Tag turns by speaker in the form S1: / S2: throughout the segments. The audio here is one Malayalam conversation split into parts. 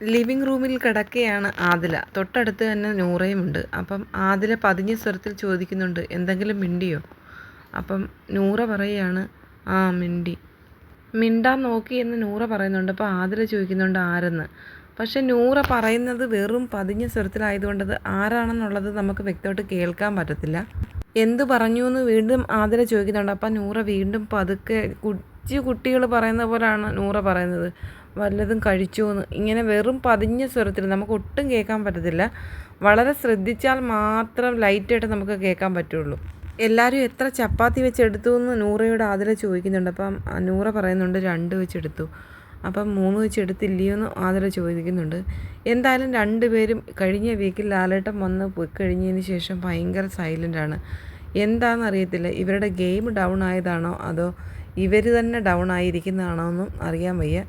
S1: ലിവിങ് റൂമിൽ കിടക്കുകയാണ് ആദില. തൊട്ടടുത്ത് തന്നെ നൂറയും ഉണ്ട് അപ്പം ആദില പതിഞ്ഞ സ്വരത്തിൽ ചോദിക്കുന്നുണ്ട് എന്തെങ്കിലും മിണ്ടിയോ? അപ്പം നൂറ പറയുകയാണ് ആ മിണ്ടി. മിണ്ടാൻ നോക്കി എന്ന് നൂറ പറയുന്നുണ്ട്. അപ്പോൾ ആദില ചോദിക്കുന്നുണ്ട് ആരെന്ന്? പക്ഷെ നൂറ പറയുന്നത് വെറും പതിഞ്ഞ സ്വരത്തിലായതുകൊണ്ട് അത് ആരാണെന്നുള്ളത് നമുക്ക് വ്യക്തമായിട്ട് കേൾക്കാൻ പറ്റത്തില്ല. എന്ത് പറഞ്ഞു എന്ന് വീണ്ടും ആതിര ചോദിക്കുന്നുണ്ട്. അപ്പം നൂറ വീണ്ടും പതുക്കെ കൊച്ചു കുട്ടികൾ പറയുന്ന പോലെയാണ് നൂറ പറയുന്നത്. വല്ലതും കഴിച്ചോ എന്ന് ഇങ്ങനെ വെറും പതിഞ്ഞ സ്വരത്തിൽ നമുക്ക് ഒട്ടും കേൾക്കാൻ പറ്റത്തില്ല. വളരെ ശ്രദ്ധിച്ചാൽ മാത്രം ലൈറ്റായിട്ട് നമുക്ക് കേൾക്കാൻ പറ്റുള്ളൂ. എല്ലാവരും എത്ര ചപ്പാത്തി വെച്ചെടുത്തു എന്ന് നൂറയോട് ആതിര ചോദിക്കുന്നുണ്ട്. അപ്പം നൂറ പറയുന്നുണ്ട് രണ്ട് വെച്ചെടുത്തു. അപ്പം മൂന്ന് വെച്ചെടുത്തില്ലയോ എന്ന് ആതിര ചോദിക്കുന്നുണ്ട്. എന്തായാലും രണ്ടുപേരും കഴിഞ്ഞ വീക്കിൽ ലാലേട്ടം വന്ന് പോയി കഴിഞ്ഞതിന് ശേഷം ഭയങ്കര സൈലന്റാണ് എന്താണെന്നറിയത്തില്ല ഇവരുടെ ഗെയിം ഡൗൺ ആയതാണോ അതോ ഇവർ തന്നെ ഡൗൺ ആയിരിക്കുന്നതാണോ എന്നും അറിയാൻ വയ്യ.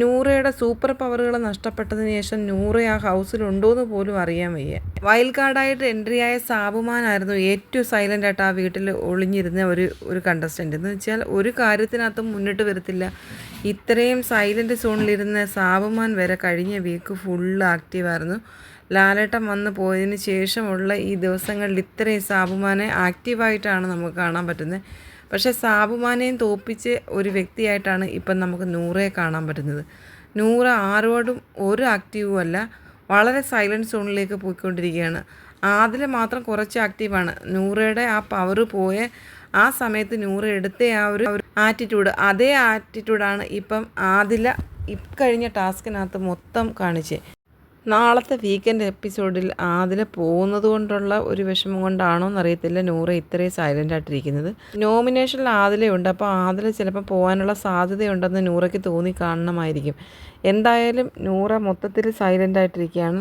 S1: നൂറയുടെ സൂപ്പർ പവറുകൾ നഷ്ടപ്പെട്ടതിന് ശേഷം നൂറ ആ ഹൗസിലുണ്ടോ എന്ന് പോലും അറിയാൻ വയ്യ. വൈൽഡ് കാർഡായിട്ട് എൻട്രി ആയ സാബുമാനായിരുന്നു ഏറ്റവും സൈലന്റ് ആയിട്ട് ആ വീട്ടിൽ ഒളിഞ്ഞിരുന്ന ഒരു ഒരു കണ്ടസ്റ്റന്റ് എന്ന് വെച്ചാൽ ഒരു കാര്യത്തിനകത്തും മുന്നിട്ട് വരത്തില്ല. ഇത്രയും സൈലന്റ് സോണിലിരുന്ന സാബുമാൻ വരെ കഴിഞ്ഞ വീക്ക് ഫുള്ള് ആക്റ്റീവായിരുന്നു ലാലേട്ടൻ വന്ന് പോയതിന് ശേഷമുള്ള ഈ ദിവസങ്ങളിൽ ഇത്രയും സാബുമാനെ ആക്റ്റീവായിട്ടാണ് നമുക്ക് കാണാൻ പറ്റുന്നത്. പക്ഷേ സാബുമാനെയും തോപ്പിച്ച് ഒരു വ്യക്തിയായിട്ടാണ് ഇപ്പം നമുക്ക് നൂറയെ കാണാൻ പറ്റുന്നത്. നൂറ് ആരോടും ഒരു ആക്റ്റീവും അല്ല വളരെ സൈലന്റ് സോണിലേക്ക് പോയിക്കൊണ്ടിരിക്കുകയാണ്. ആദിൽ മാത്രം കുറച്ച് ആക്റ്റീവാണ്. നൂറയുടെ ആ പവർ പോയ ആ സമയത്ത് നൂറ് എടുത്ത ആ ഒരു ആറ്റിറ്റ്യൂഡ് അതേ ആറ്റിറ്റ്യൂഡാണ് ഇപ്പം ആദില ഇക്കഴിഞ്ഞ ടാസ്കിനകത്ത് മൊത്തം കാണിച്ചത്. നാളത്തെ വീക്കെൻഡ് എപ്പിസോഡിൽ ആതില പോകുന്നത് കൊണ്ടുള്ള ഒരു വിഷമം കൊണ്ടാണോ എന്നറിയത്തില്ല. നൂറ ഇത്രയും സൈലന്റ് ആയിട്ടിരിക്കുന്നത്. നോമിനേഷനിൽ ആതിലയുണ്ട് അപ്പോൾ ആതില ചിലപ്പോൾ പോകാനുള്ള സാധ്യതയുണ്ടെന്ന് നൂറയ്ക്ക് തോന്നി കാണണമായിരിക്കും. എന്തായാലും നൂറ മൊത്തത്തിൽ സൈലന്റ് ആയിട്ടിരിക്കുകയാണ്.